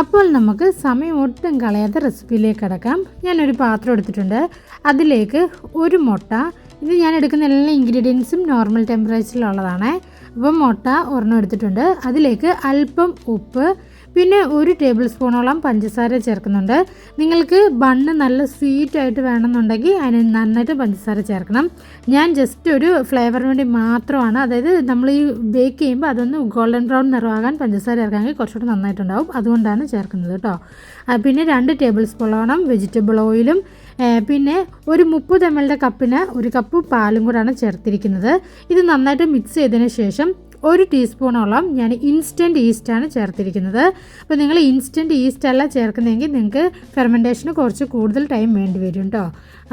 അപ്പോൾ നമുക്ക് സമയം ഒട്ടും കളയാത്ത റെസിപ്പിയിലേക്ക് കിടക്കാം. ഞാനൊരു പാത്രം എടുത്തിട്ടുണ്ട്. അതിലേക്ക് ഒരു മുട്ട. ഇത് ഞാൻ എടുക്കുന്ന എല്ലാ ഇൻഗ്രീഡിയൻസും നോർമൽ ടെമ്പറേച്ചറിലുള്ളതാണ്. അപ്പം മുട്ട ഒരെണ്ണം എടുത്തിട്ടുണ്ട്. അതിലേക്ക് അല്പം ഉപ്പ് പിന്നെ ഒരു ടേബിൾ സ്പൂണോളം പഞ്ചസാര ചേർക്കുന്നുണ്ട്. നിങ്ങൾക്ക് ബണ്ണ് നല്ല സ്വീറ്റ് ആയിട്ട് വേണമെന്നുണ്ടെങ്കിൽ അതിന് നന്നായിട്ട് പഞ്ചസാര ചേർക്കണം. ഞാൻ ജസ്റ്റ് ഒരു ഫ്ലേവറിന് വേണ്ടി മാത്രമാണ്. അതായത് നമ്മൾ ഈ ബേക്ക് ചെയ്യുമ്പോൾ അതൊന്ന് ഗോൾഡൻ ബ്രൗൺ നിറമാകാൻ പഞ്ചസാര ചേർക്കാമെങ്കിൽ കുറച്ചുകൂടി നന്നായിട്ടുണ്ടാവും. അതുകൊണ്ടാണ് ചേർക്കുന്നത് കേട്ടോ പിന്നെ രണ്ട് ടേബിൾ സ്പൂണോളം വെജിറ്റബിൾ ഓയിലും പിന്നെ ഒരു മുപ്പത് എം എൽ കപ്പിന് ഒരു കപ്പ് പാലും കൂടാണ് ചേർത്തിരിക്കുന്നത്. ഇത് നന്നായിട്ട് മിക്സ് ചെയ്തതിന് ശേഷം ഒരു ടീസ്പൂണോളം ഞാൻ ഇൻസ്റ്റന്റ് ഈസ്റ്റാണ് ചേർത്തിരിക്കുന്നത്. അപ്പോൾ നിങ്ങൾ ഇൻസ്റ്റന്റ് ഈസ്റ്റ് അല്ല ചേർക്കുന്നതെങ്കിൽ നിങ്ങൾക്ക് ഫെർമെന്റേഷന് കുറച്ച് കൂടുതൽ ടൈം വേണ്ടി വരും കേട്ടോ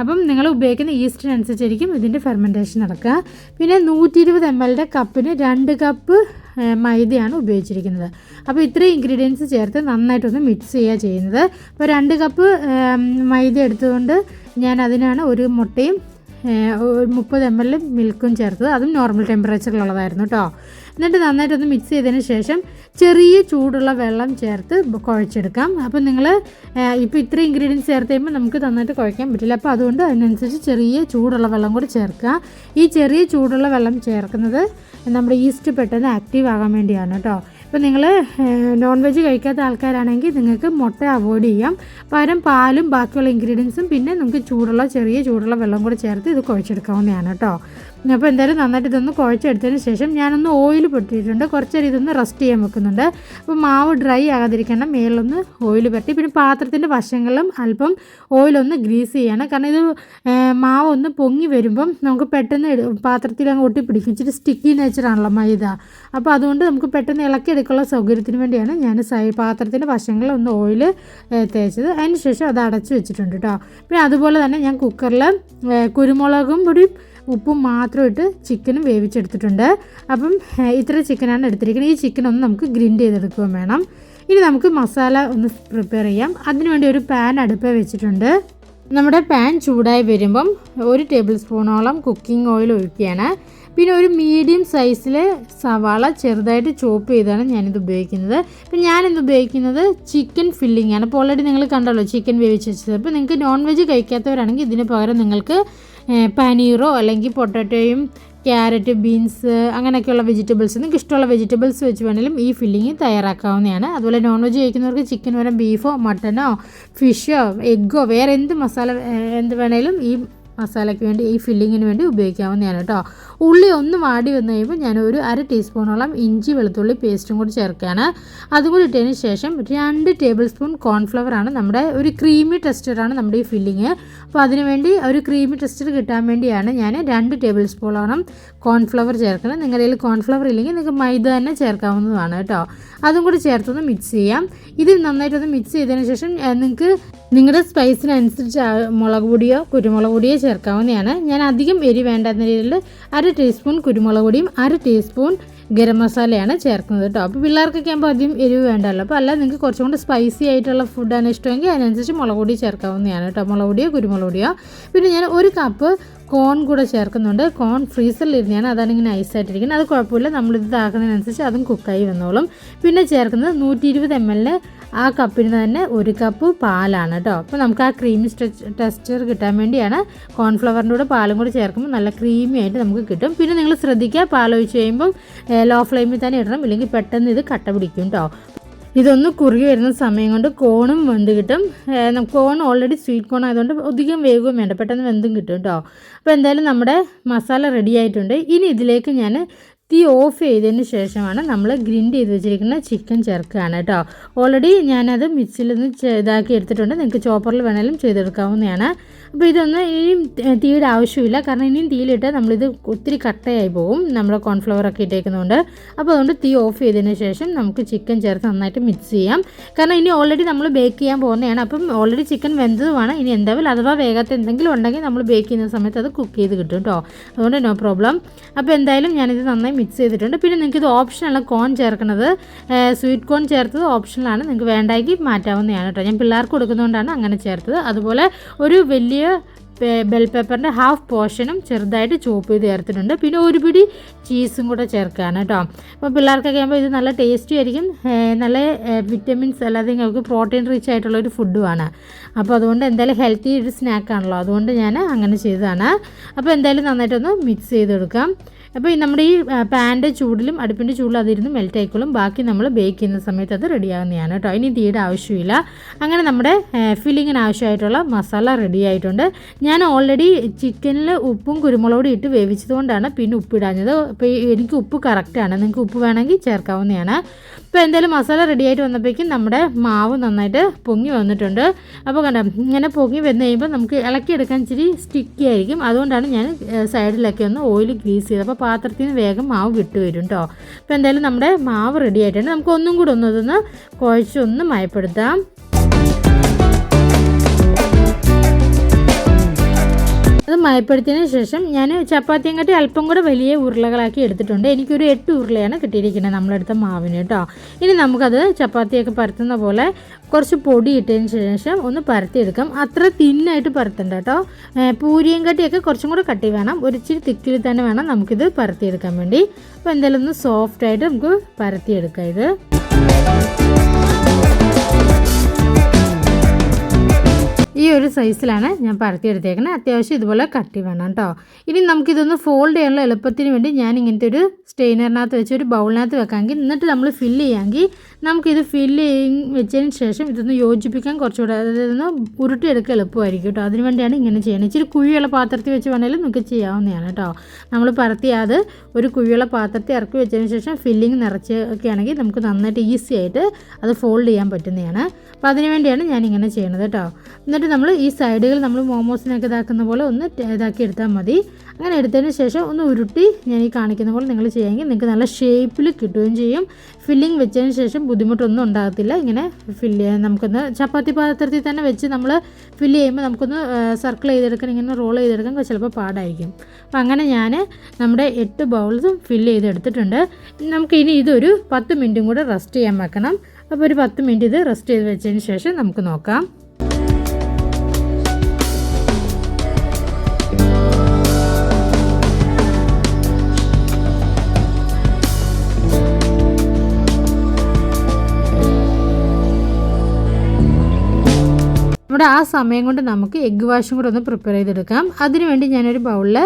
അപ്പം നിങ്ങൾ ഉപയോഗിക്കുന്ന ഈസ്റ്റിനനുസരിച്ചായിരിക്കും ഇതിന്റെ ഫെർമെന്റേഷൻ നടക്കുക. പിന്നെ നൂറ്റി ഇരുപത് എം എല്ലിന്റെ കപ്പിന് രണ്ട് കപ്പ് മൈദയാണ് ഉപയോഗിച്ചിരിക്കുന്നത്. അപ്പോൾ ഇത്രയും ഇൻഗ്രീഡിയൻസ് ചേർത്ത് നന്നായിട്ടൊന്ന് മിക്സ് ചെയ്യുക ചെയ്യുന്നത്. അപ്പോൾ രണ്ട് കപ്പ് മൈദ എടുത്തുകൊണ്ട് ഞാൻ അതിനാണ് ഒരു മുട്ടയും മുപ്പത് എം എൽ മിൽക്കും ചേർത്തത്. അതും നോർമൽ ടെമ്പറേച്ചറിലുള്ളതായിരുന്നു കേട്ടോ എന്നിട്ട് നന്നായിട്ടൊന്ന് മിക്സ് ചെയ്തതിന് ശേഷം ചെറിയ ചൂടുള്ള വെള്ളം ചേർത്ത് കുഴച്ചെടുക്കാം. അപ്പോൾ നിങ്ങൾ ഇപ്പോൾ ഇത്ര ഇൻഗ്രീഡിയൻസ് ചേർത്ത് കഴിയുമ്പോൾ നമുക്ക് നന്നായിട്ട് കുഴക്കാൻ പറ്റില്ല. അപ്പോൾ അതുകൊണ്ട് അതിനനുസരിച്ച് ചെറിയ ചൂടുള്ള വെള്ളം കൂടി ചേർക്കുക. ഈ ചെറിയ ചൂടുള്ള വെള്ളം ചേർക്കുന്നത് നമ്മുടെ ഈസ്റ്റ് പെട്ടെന്ന് ആക്റ്റീവ് ആകാൻ വേണ്ടിയാണ് കേട്ടോ. ഇപ്പോൾ നിങ്ങൾ നോൺ വെജ് കഴിക്കാത്ത ആൾക്കാരാണെങ്കിൽ നിങ്ങൾക്ക് മുട്ട അവോയ്ഡ് ചെയ്യാം. പകരം പാലും ബാക്കിയുള്ള ഇൻഗ്രീഡിയൻസും പിന്നെ നമുക്ക് ചൂടുള്ള ചെറിയ ചൂടുള്ള വെള്ളം കൂടി ചേർത്ത് ഇത് കുഴച്ചെടുക്കാവുന്നതാണ് കേട്ടോ. അപ്പോൾ എന്തായാലും നന്നായിട്ട് ഇതൊന്ന് കുഴച്ചെടുത്തതിന് ശേഷം ഞാനൊന്ന് ഓയിൽ പൊട്ടിയിട്ടുണ്ട്. കുറച്ച് നേരം ഇതൊന്ന് റെസ്റ്റ് ചെയ്യാൻ വെക്കുന്നുണ്ട്. അപ്പോൾ മാവ് ഡ്രൈ ആകാതിരിക്കണം. മേലൊന്ന് ഓയിൽ പറ്റി പിന്നെ പാത്രത്തിന്റെ വശങ്ങളിലും അല്പം ഓയിലൊന്ന് ഗ്രീസ് ചെയ്യണം. കാരണം ഇത് മാവ് ഒന്ന് പൊങ്ങി വരുമ്പം നമുക്ക് പെട്ടെന്ന് പാത്രത്തിൽ അങ്ങ് ഒട്ടിപ്പിടിക്കും. ഇച്ചിരി സ്റ്റിക്കി നേച്ചറാണല്ലോ മൈദ. അപ്പോൾ അതുകൊണ്ട് നമുക്ക് പെട്ടെന്ന് ഇളക്കി എടുക്കാനുള്ള സൗകര്യത്തിന് വേണ്ടിയാണ് ഞാൻ സൈ പാത്രത്തിന്റെ വശങ്ങളിൽ ഒന്ന് ഓയിൽ തേച്ചത്. അതിന് ശേഷം അത് അടച്ചു വെച്ചിട്ടുണ്ട് കേട്ടോ പിന്നെ അതുപോലെ തന്നെ ഞാൻ കുക്കറിൽ കുരുമുളകും പൊടിയും ഉപ്പും മാത്രം ഇട്ട് ചിക്കനും വേവിച്ചെടുത്തിട്ടുണ്ട്. അപ്പം ഇത്ര ചിക്കനാണ് എടുത്തിരിക്കുന്നത്. ഈ ചിക്കൻ ഒന്ന് നമുക്ക് ഗ്രിൻഡ് ചെയ്തെടുക്കുകയും വേണം. ഇനി നമുക്ക് മസാല ഒന്ന് പ്രിപ്പയർ ചെയ്യാം. അതിനുവേണ്ടി ഒരു പാൻ അടുപ്പ് വെച്ചിട്ടുണ്ട്. നമ്മുടെ പാൻ ചൂടായി വരുമ്പം ഒരു ടേബിൾ സ്പൂണോളം കുക്കിംഗ് ഓയിൽ ഒഴിക്കുകയാണ്. പിന്നെ ഒരു മീഡിയം സൈസിൽ സവാള ചെറുതായിട്ട് ചോപ്പ് ചെയ്താണ് ഞാനിത് ഉപയോഗിക്കുന്നത്. ഇപ്പം ഞാനിത് ഉപയോഗിക്കുന്നത് ചിക്കൻ ഫില്ലിംഗ് ആണ്. അപ്പോൾ ഓൾറെഡി നിങ്ങൾ കണ്ടല്ലോ ചിക്കൻ വേവിച്ച് വെച്ചത്. അപ്പോൾ നിങ്ങൾക്ക് നോൺ വെജ് കഴിക്കാത്തവരാണെങ്കിൽ ഇതിന് പകരം നിങ്ങൾക്ക് പനീറോ അല്ലെങ്കിൽ പൊട്ടറ്റോയും ക്യാരറ്റ് ബീൻസ് അങ്ങനെയൊക്കെയുള്ള വെജിറ്റബിൾസ് നിങ്ങൾക്ക് ഇഷ്ടമുള്ള വെജിറ്റബിൾസ് വെച്ച് വേണമെങ്കിലും ഈ ഫില്ലിങ് തയ്യാറാക്കാവുന്നതാണ്. അതുപോലെ നോൺ വെജ് കഴിക്കുന്നവർക്ക് ചിക്കൻ വരെ ബീഫോ മട്ടനോ ഫിഷോ എഗ്ഗോ വേറെ എന്ത് മസാല എന്ത് വേണേലും ഈ മസാലയ്ക്ക് വേണ്ടി ഈ ഫില്ലിങ്ങിന് വേണ്ടി ഉപയോഗിക്കാവുന്നതാണ് കേട്ടോ ഉള്ളി ഒന്ന് വാടി വന്നു കഴിയുമ്പോൾ ഞാൻ ഒരു അര ടീസ്പൂണോളം ഇഞ്ചി വെളുത്തുള്ളി പേസ്റ്റും കൂടി ചേർക്കുകയാണ്. അതും കൂടി ഇട്ടതിന് ശേഷം രണ്ട് ടേബിൾ സ്പൂൺ കോൺഫ്ലവർ ആണ് നമ്മുടെ ഒരു ക്രീമി ടെസ്റ്ററാണ് നമ്മുടെ ഈ ഫില്ലിങ്. അപ്പോൾ അതിനുവേണ്ടി ഒരു ക്രീമി ടെസ്റ്റർ കിട്ടാൻ വേണ്ടിയാണ് ഞാൻ രണ്ട് ടേബിൾ സ്പൂണോളം കോൺഫ്ലവർ ചേർക്കുന്നത്. നിങ്ങളുടെ കയ്യിൽ കോൺഫ്ലവർ ഇല്ലെങ്കിൽ നിങ്ങൾക്ക് മൈദ തന്നെ ചേർക്കാവുന്നതാണ് കേട്ടോ അതും കൂടി ചേർത്തൊന്ന് മിക്സ് ചെയ്യാം. ഇതിൽ നന്നായിട്ടൊന്ന് മിക്സ് ചെയ്തതിന് ശേഷം നിങ്ങൾക്ക് നിങ്ങളുടെ സ്പൈസിനനുസരിച്ച് മുളക് പൊടിയോ കുരുമുളക് പൊടിയോ ചേർക്കാവുന്നതാണ്. ഞാൻ അധികം എരി വേണ്ടെന്ന രീതിയിൽ അര ടീസ്പൂൺ കുരുമുളക് പൊടിയും അര ടീസ്പൂൺ ഗരം മസാലയാണ് ചേർക്കുന്നത് കേട്ടോ. അപ്പോൾ പിള്ളേർക്കൊക്കെ ആകുമ്പോൾ അധികം എരിവ് വേണ്ടല്ലോ. അപ്പോൾ അല്ല നിങ്ങൾക്ക് കുറച്ചും കൂടി സ്പൈസി ആയിട്ടുള്ള ഫുഡാണ് ഇഷ്ടമെങ്കിൽ അതിനനുസരിച്ച് മുളക് പൊടി ചേർക്കാവുന്നതാണ് കേട്ടോ. മുളക് പൊടിയോ കുരുമുളക് പൊടിയോ. പിന്നെ ഞാൻ ഒരു കപ്പ് കോൺ കൂടെ ചേർക്കുന്നുണ്ട്. കോൺ ഫ്രീസറിൽ ഇരുന്നാണ് അതാണ് ഇങ്ങനെ ഐസായിട്ടിരിക്കുന്നത് അത് കുഴപ്പമില്ല. നമ്മളിത് ആക്കുന്നതിനനുസരിച്ച് അതും കുക്കായി വന്നോളും. പിന്നെ ചേർക്കുന്നത് നൂറ്റി ഇരുപത് എം എൽ ആ കപ്പിന് തന്നെ ഒരു കപ്പ് പാലാണ് കേട്ടോ അപ്പോൾ നമുക്ക് ആ ക്രീമി ടെക്സ്ചർ കിട്ടാൻ വേണ്ടിയാണ് കോൺഫ്ലവറിന്റെ കൂടെ പാലും കൂടി ചേർക്കുമ്പോൾ നല്ല ക്രീമി ആയിട്ട് നമുക്ക് കിട്ടും. പിന്നെ നിങ്ങൾ ശ്രദ്ധിക്കുക പാൽ ഒഴിച്ച് കഴിയുമ്പം ലോ ഫ്ലെയിമിൽ തന്നെ ഇടണം. ഇല്ലെങ്കിൽ പെട്ടെന്ന് ഇത് കട്ട പിടിക്കും കേട്ടോ ഇതൊന്ന് കുറുകി വരുന്ന സമയം കൊണ്ട് കോണും വെന്ത് കിട്ടും. കോൺ ഓൾറെഡി സ്വീറ്റ് കോൺ ആയതുകൊണ്ട് അധികം വേഗവും വേണ്ട. പെട്ടെന്ന് വെന്തും കിട്ടും കേട്ടോ അപ്പോൾ എന്തായാലും നമ്മുടെ മസാല റെഡി ആയിട്ടുണ്ട്. ഇനി ഇതിലേക്ക് ഞാൻ തീ ഓഫ് ചെയ്തതിന് ശേഷമാണ് നമ്മൾ ഗ്രിൻഡ് ചെയ്ത് വെച്ചിരിക്കുന്ന ചിക്കൻ ചേർക്കുകയാണ് കേട്ടോ. ഓൾറെഡി ഞാനത് മിക്സിയിൽ നിന്ന് ഇതാക്കി എടുത്തിട്ടുണ്ട്. നിങ്ങൾക്ക് ചോപ്പറിൽ വേണമെങ്കിലും ചെയ്തെടുക്കാവുന്നതാണ്. അപ്പോൾ ഇതൊന്ന് ഇനിയും തീയുടെ ആവശ്യമില്ല. കാരണം ഇനിയും തീയിലിട്ട് നമ്മളിത് ഒത്തിരി കട്ടയായി പോകും നമ്മുടെ കോൺഫ്ലവർ ഒക്കെ ഇട്ടേക്കുന്നതുകൊണ്ട് അപ്പോൾ അതുകൊണ്ട് തീ ഓഫ് ചെയ്തതിന് ശേഷം നമുക്ക് ചിക്കൻ ചേർത്ത് നന്നായിട്ട് മിക്സ് ചെയ്യാം. കാരണം ഇനി ഓൾറെഡി നമ്മൾ ബേക്ക് ചെയ്യാൻ പോകുന്നതാണ്. അപ്പം ഓൾറെഡി ചിക്കൻ വെന്തതുമാണ്. ഇനി എന്തായാലും അഥവാ വേഗത്തെ എന്തെങ്കിലും ഉണ്ടെങ്കിൽ നമ്മൾ ബേക്ക് ചെയ്യുന്ന സമയത്ത് അത് കുക്ക് ചെയ്ത് കിട്ടും കേട്ടോ. അതുകൊണ്ട് നോ പ്രോബ്ലം അപ്പോൾ എന്തായാലും ഞാനിത് നന്നായി മിക്സ് ചെയ്തിട്ടുണ്ട്. പിന്നെ നിങ്ങൾക്ക് ഇത് ഓപ്ഷനല്ല കോൺ ചേർക്കുന്നത്. സ്വീറ്റ് കോൺ ചേർത്തത് ഓപ്ഷനിലാണ് നിങ്ങൾക്ക് വേണ്ടെങ്കിൽ മാറ്റാവുന്നതാണ് കേട്ടോ. ഞാൻ പിള്ളേർക്ക് കൊടുക്കുന്നതുകൊണ്ടാണ് അങ്ങനെ ചേർത്തത്. അതുപോലെ ഒരു വലിയ ബെൽ പേപ്പറിന്റെ ഹാഫ് പോർഷനും ചെറുതായിട്ട് ചോപ്പ് ചെയ്ത് ചേർത്തിട്ടുണ്ട്. പിന്നെ ഒരു പിടി ചീസും കൂടെ ചേർക്കുകയാണ് കേട്ടോ. അപ്പോൾ പിള്ളേർക്കൊക്കെ ആകുമ്പോൾ ഇത് നല്ല ടേസ്റ്റി ആയിരിക്കും. നല്ല വിറ്റമിൻസ് അല്ലാതെ നിങ്ങൾക്ക് പ്രോട്ടീൻ റിച്ച് ആയിട്ടുള്ള ഒരു ഫുഡുമാണ് അപ്പോൾ അതുകൊണ്ട് എന്തായാലും ഹെൽത്തി ഒരു സ്നാക്കാണല്ലോ അതുകൊണ്ട് ഞാൻ അങ്ങനെ ചെയ്തതാണ്. അപ്പോൾ എന്തായാലും നന്നായിട്ടൊന്ന് മിക്സ് ചെയ്തെടുക്കാം. അപ്പോൾ നമ്മുടെ ഈ പാന്റെ ചൂടിലും അടുപ്പിന്റെ ചൂടിലും അതിരുന്ന് മെൽറ്റ് ആയിക്കോളും. ബാക്കി നമ്മൾ ബേക്ക് ചെയ്യുന്ന സമയത്ത് അത് റെഡിയാവുന്നതാണ് കേട്ടോ. ഇനി തീയുടെ ആവശ്യമില്ല. അങ്ങനെ നമ്മുടെ ഫില്ലിങ്ങിന് ആവശ്യമായിട്ടുള്ള മസാല റെഡി ആയിട്ടുണ്ട്. ഞാൻ ഓൾറെഡി ചിക്കനിൽ ഉപ്പും കുരുമുളകും ഇട്ട് വേവിച്ചതുകൊണ്ടാണ് പിന്നെ ഉപ്പിടാഞ്ഞത് അപ്പോൾ എനിക്ക് ഉപ്പ് കറക്റ്റാണ് നിങ്ങൾക്ക് ഉപ്പ് വേണമെങ്കിൽ ചേർക്കാവുന്നതാണ്. ഇപ്പോൾ എന്തായാലും മസാല റെഡി ആയിട്ട് വന്നപ്പോഴേക്കും നമ്മുടെ മാവ് നന്നായിട്ട് പൊങ്ങി വന്നിട്ടുണ്ട്. അപ്പോൾ കണ്ട ഇങ്ങനെ പൊങ്ങി വന്നു കഴിയുമ്പോൾ നമുക്ക് ഇളക്കിയെടുക്കാൻ ഇച്ചിരി സ്റ്റിക്കി ആയിരിക്കും. അതുകൊണ്ടാണ് ഞാൻ സൈഡിലൊക്കെ ഒന്ന് ഓയിൽ ഗ്രീസ് ചെയ്തത്. അപ്പോൾ പാത്രത്തിൽ നിന്ന് വേഗം മാവ് വിട്ടു വരും കേട്ടോ അപ്പോൾ എന്തായാലും നമ്മുടെ മാവ് റെഡി ആയിട്ടുണ്ട്. നമുക്ക് ഒന്നും കൂടെ ഒന്ന് ഇതൊന്ന് കുഴച്ചൊന്ന് മയപ്പെടുത്താം. മയപ്പെടുത്തിയതിന് ശേഷം ഞാൻ ചപ്പാത്തിയും കട്ടി അല്പം കൂടെ വലിയ ഉരുളകളാക്കി എടുത്തിട്ടുണ്ട്. എനിക്കൊരു എട്ട് ഉരുളയാണ് കിട്ടിയിരിക്കുന്നത് നമ്മളെടുത്ത മാവിന് കേട്ടോ. ഇനി നമുക്കത് ചപ്പാത്തിയൊക്കെ പരത്തുന്ന പോലെ കുറച്ച് പൊടി ഇട്ടതിന് ശേഷം ഒന്ന് പരത്തിയെടുക്കാം. അത്ര തിന്നായിട്ട് പരത്തണ്ട കേട്ടോ. പൂരിയും കട്ടിയൊക്കെ കുറച്ചും കൂടെ കട്ടി വേണം. ഒരു ഇച്ചിരി തിക്കിൽ തന്നെ വേണം നമുക്കിത് പരത്തിയെടുക്കാൻ വേണ്ടി. അപ്പോൾ എന്തായാലും ഒന്ന് സോഫ്റ്റായിട്ട് നമുക്ക് പരത്തിയെടുക്കാം ഇത്. ഈ ഒരു സൈസിലാണ് ഞാൻ പരത്തിയെടുത്തേക്കുന്നത് അത്യാവശ്യം ഇതുപോലെ കട്ടി വേണം കേട്ടോ. ഇനി നമുക്കിതൊന്ന് ഫോൾഡ് ചെയ്യാനുള്ള എളുപ്പത്തിന് വേണ്ടി ഞാൻ ഇങ്ങനത്തെ ഒരു സ്റ്റെയിനറിനകത്ത് വെച്ച് ഒരു ബൗളിനകത്ത് വെക്കാമെങ്കിൽ എന്നിട്ട് നമ്മൾ ഫില്ല് ചെയ്യാമെങ്കിൽ നമുക്കിത് ഫില്ല് വെച്ചതിന് ശേഷം ഇതൊന്ന് യോജിപ്പിക്കാൻ കുറച്ചുകൂടെ അതായത് ഇതൊന്ന് ഉരുട്ടിയെടുക്കാൻ എളുപ്പമായിരിക്കും കേട്ടോ. അതിന് വേണ്ടിയാണ് ഇങ്ങനെ ചെയ്യുന്നത് ഇച്ചിരി കുഴിയുള്ള പാത്രത്തിൽ വെച്ച് വേണമെങ്കിലും നമുക്ക് ചെയ്യാവുന്നതാണ് കേട്ടോ. നമ്മൾ പരത്തിയാത് ഒരു കുഴിയുള്ള പാത്രത്തിൽ ഇറക്കി വെച്ചതിന് ശേഷം ഫില്ലിങ് നിറച്ച് ഒക്കെ ആണെങ്കിൽ നമുക്ക് നന്നായിട്ട് ഈസി ആയിട്ട് അത് ഫോൾഡ് ചെയ്യാൻ പറ്റുന്നതാണ്. അപ്പോൾ അതിന് വേണ്ടിയാണ് ഞാൻ ഇങ്ങനെ ചെയ്യണത് കേട്ടോ. എന്നിട്ട് നമ്മൾ ഈ സൈഡുകൾ നമ്മൾ മോമോസിനൊക്കെ ഇതാക്കുന്ന പോലെ ഒന്ന് ഇതാക്കി എടുത്താൽ മതി. അങ്ങനെ എടുത്തതിന് ശേഷം ഒന്ന് ഉരുട്ടി ഞാൻ ഈ കാണിക്കുന്ന പോലെ നിങ്ങൾ ചെയ്യാമെങ്കിൽ നിങ്ങൾക്ക് നല്ല ഷേപ്പിൽ കിട്ടുകയും ചെയ്യും. ഫില്ലിങ് വെച്ചതിന് ശേഷം ബുദ്ധിമുട്ടൊന്നും ഉണ്ടാകത്തില്ല. ഇങ്ങനെ ഫില്ല് ചെയ്യാൻ നമുക്കൊന്ന് ചപ്പാത്തി പാത്രത്തിൽ തന്നെ വെച്ച് നമ്മൾ ഫില്ല് ചെയ്യുമ്പോൾ നമുക്കൊന്ന് സർക്കിൾ ചെയ്തെടുക്കാൻ ഇങ്ങനെ റോൾ ചെയ്തെടുക്കാൻ ചിലപ്പോൾ പാടായിരിക്കും. അപ്പോൾ അങ്ങനെ ഞാൻ നമ്മുടെ എട്ട് ബൗൾസും ഫില്ല് ചെയ്തെടുത്തിട്ടുണ്ട്. നമുക്കിനി ഇതൊരു പത്ത് മിനിറ്റും കൂടെ റെസ്റ്റ് ചെയ്യാൻ വെക്കണം. അപ്പോൾ ഒരു പത്ത് മിനിറ്റ് ഇത് റെസ്റ്റ് ചെയ്ത് വെച്ചതിന് ശേഷം നമുക്ക് നോക്കാം. നമ്മുടെ ആ സമയം കൊണ്ട് നമുക്ക് എഗ്ഗ് വാഷും കൂടെ ഒന്ന് പ്രിപ്പയർ ചെയ്തെടുക്കാം. അതിനുവേണ്ടി ഞാനൊരു ബൗളിൽ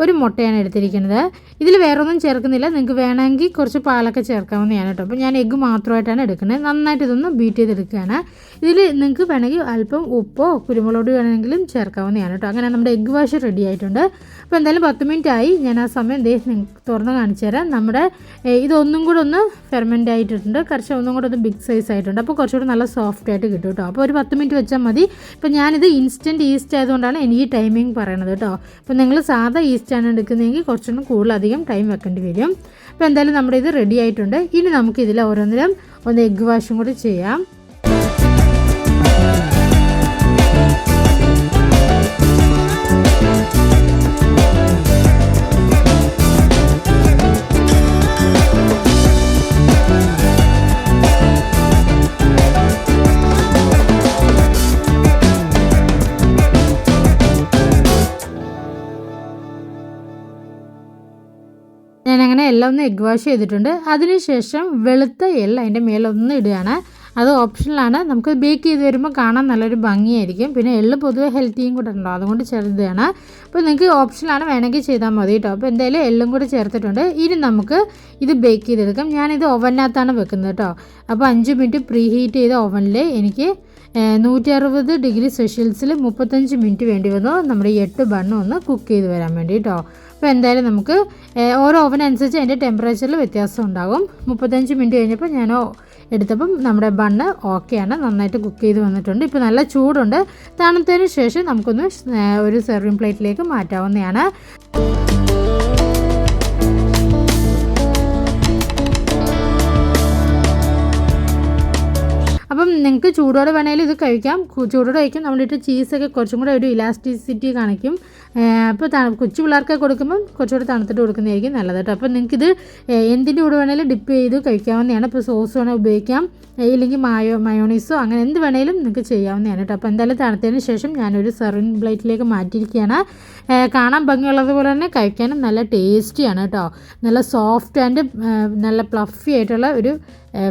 ഒരു മുട്ടയാണ് എടുത്തിരിക്കുന്നത്. ഇതിൽ വേറൊന്നും ചേർക്കുന്നില്ല. നിങ്ങൾക്ക് വേണമെങ്കിൽ കുറച്ച് പാലൊക്കെ ചേർക്കാവുന്നതാണ് കേട്ടോ. അപ്പോൾ ഞാൻ എഗ്ഗ് മാത്രമായിട്ടാണ് എടുക്കുന്നത്. നന്നായിട്ട് ഇതൊന്ന് ബീറ്റ് ചെയ്തെടുക്കുകയാണ്. ഇതിൽ നിങ്ങൾക്ക് വേണമെങ്കിൽ അല്പം ഉപ്പോ കുരുമുളക് വേണമെങ്കിലും ചേർക്കാവുന്നതാണ് കേട്ടോ. അങ്ങനെ നമ്മുടെ എഗ്ഗ് വാഷ് റെഡി ആയിട്ടുണ്ട്. അപ്പോൾ എന്തായാലും പത്ത് മിനിറ്റ് ആയി. ഞാൻ ആ സമയം ദേ തുറന്ന് കാണിച്ചു തരാം. നമ്മുടെ ഇതൊന്നും കൂടെ ഒന്ന് ഫെർമെന്റ് ആയിട്ടുണ്ട്. കുറച്ച് ഒന്നും കൂടെ ഒന്ന് ബിഗ് സൈസ് ആയിട്ടുണ്ട്. അപ്പോൾ കുറച്ചുകൂടെ നല്ല സോഫ്റ്റ് ആയിട്ട് കിട്ടും കേട്ടോ. അപ്പോൾ ഒരു പത്ത് മിനിറ്റ് വെച്ചാൽ മതി. ഇപ്പോൾ ഞാനിത് ഇൻസ്റ്റന്റ് ഈസ്റ്റ് ആയതുകൊണ്ടാണ് എനിക്ക് ടൈമിംഗ് പറയണത് കേട്ടോ. അപ്പോൾ നിങ്ങൾ സാധാ ഈസ്റ്റ് ആണ് എടുക്കുന്നതെങ്കിൽ കുറച്ചുകൂടെ കൂടുതലധികം ടൈം വെക്കേണ്ടി വരും. അപ്പോൾ എന്തായാലും നമ്മുടെ ഇത് റെഡി ആയിട്ടുണ്ട്. ഇനി നമുക്ക് ഇതിൽ ഓരോന്നിലും ഒന്ന് എഗ്ഗ് വാഷും കൂടി ചെയ്യാം. ഞാനങ്ങനെ എല്ലാം ഒന്ന് എഗ് വാഷ് ചെയ്തിട്ടുണ്ട്. അതിനുശേഷം വെളുത്ത എള്ള അതിന്റെ മേലൊന്ന് ഇടുകയാണ്. അത് ഓപ്ഷനിലാണ്. നമുക്ക് ബേക്ക് ചെയ്ത് വരുമ്പോൾ കാണാൻ നല്ലൊരു ഭംഗിയായിരിക്കും. പിന്നെ എള്ള് പൊതുവെ ഹെൽത്തിയും കൂടെ ഉണ്ടോ അതുകൊണ്ട് ചെറുതാണ്. അപ്പോൾ നിങ്ങൾക്ക് ഓപ്ഷനിലാണ് വേണമെങ്കിൽ ചെയ്താൽ മതി കേട്ടോ. അപ്പോൾ എന്തായാലും എള്ളും കൂടെ ചേർത്തിട്ടുണ്ട്. ഇനി നമുക്ക് ഇത് ബേക്ക് ചെയ്തെടുക്കാം. ഞാനിത് ഓവനകത്താണ് വെക്കുന്നത് കേട്ടോ. അപ്പോൾ അഞ്ച് മിനിറ്റ് പ്രീ ഹീറ്റ് ചെയ്ത ഓവനിൽ എനിക്ക് നൂറ്റി അറുപത് ഡിഗ്രി സെഷ്യൽസിൽ മുപ്പത്തഞ്ച് മിനിറ്റ് വേണ്ടി വന്നു. നമ്മുടെ എട്ട് ബണ്ണ് ഒന്ന് കുക്ക് ചെയ്ത് വരാൻ വേണ്ടി കേട്ടോ. അപ്പോൾ എന്തായാലും നമുക്ക് ഓരോ ഓവൻ അനുസരിച്ച് അതിന്റെ ടെമ്പറേച്ചറിൽ വ്യത്യാസം ഉണ്ടാകും. മുപ്പത്തഞ്ച് മിനിറ്റ് കഴിഞ്ഞപ്പോൾ ഞാൻ എടുത്തപ്പം നമ്മുടെ ബണ്ണ് ഓക്കെയാണ് നന്നായിട്ട് കുക്ക് ചെയ്ത് വന്നിട്ടുണ്ട്. ഇപ്പോൾ നല്ല ചൂടുണ്ട്. തണുത്തതിന് ശേഷം നമുക്കൊന്ന് ഒരു സെർവിങ് പ്ലേറ്റിലേക്ക് മാറ്റാവുന്നതാണ്. അപ്പം നിങ്ങൾക്ക് ചൂടോടെ വേണമെങ്കിലും ഇത് കഴിക്കാം. ചൂടോടെ കഴിക്കും. നമ്മളിട്ട് ചീസൊക്കെ കുറച്ചും കൂടെ ഒരു ഇലാസ്റ്റിസിറ്റി കാണിക്കും. അപ്പോൾ കൊച്ചു പിള്ളേർക്ക് കൊടുക്കുമ്പം കുറച്ചുകൂടെ തണുത്തിട്ട് കൊടുക്കുന്നതായിരിക്കും നല്ലത് കേട്ടോ. അപ്പോൾ നിങ്ങൾക്കിത് എന്തിന്റെ കൂടെ വേണമെങ്കിലും ഡിപ്പ് ചെയ്ത് കഴിക്കാവുന്നതാണ്. ഇപ്പോൾ സോസ് വേണമെങ്കിൽ ഉപയോഗിക്കാം. ഇല്ലെങ്കിൽ മായോ മയോണീസോ അങ്ങനെ എന്ത് വേണമെങ്കിലും നിങ്ങൾക്ക് ചെയ്യാവുന്നതാണ് കേട്ടോ. അപ്പോൾ എന്തായാലും തണുത്തതിന് ശേഷം ഞാനൊരു സെർവിങ് പ്ലേറ്റിലേക്ക് മാറ്റിയിരിക്കുകയാണ്. കാണാൻ ഭംഗിയുള്ളതുപോലെ തന്നെ കഴിക്കാനും നല്ല ടേസ്റ്റിയാണ് കേട്ടോ. നല്ല സോഫ്റ്റ് ആൻഡ് നല്ല പ്ലഫി ആയിട്ടുള്ള ഒരു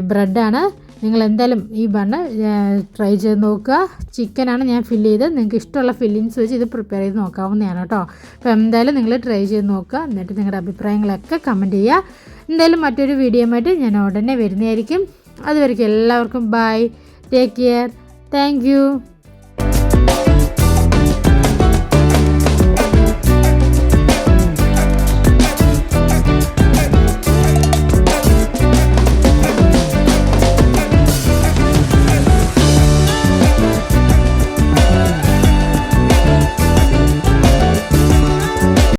ബ്രെഡാണ് നിങ്ങൾ എന്തായാലും ഈ ബണ്ണ് ട്രൈ ചെയ്ത് നോക്കുക. ചിക്കനാണ് ഞാൻ ഫില്ല് ചെയ്ത് നിങ്ങൾക്ക് ഇഷ്ടമുള്ള ഫില്ലിങ്സ് വെച്ച് ഇത് പ്രിപ്പയർ ചെയ്ത് നോക്കാവുന്നതാണ് കേട്ടോ. അപ്പോൾ എന്തായാലും നിങ്ങൾ ട്രൈ ചെയ്ത് നോക്കുക. എന്നിട്ട് നിങ്ങളുടെ അഭിപ്രായങ്ങളൊക്കെ കമന്റ് ചെയ്യുക. എന്തായാലും മറ്റൊരു വീഡിയോയുമായിട്ട് ഞാൻ ഉടനെ വരുന്നതായിരിക്കും. അതുവരെയ്ക്കും എല്ലാവർക്കും ബൈ ടേക്ക് കെയർ താങ്ക്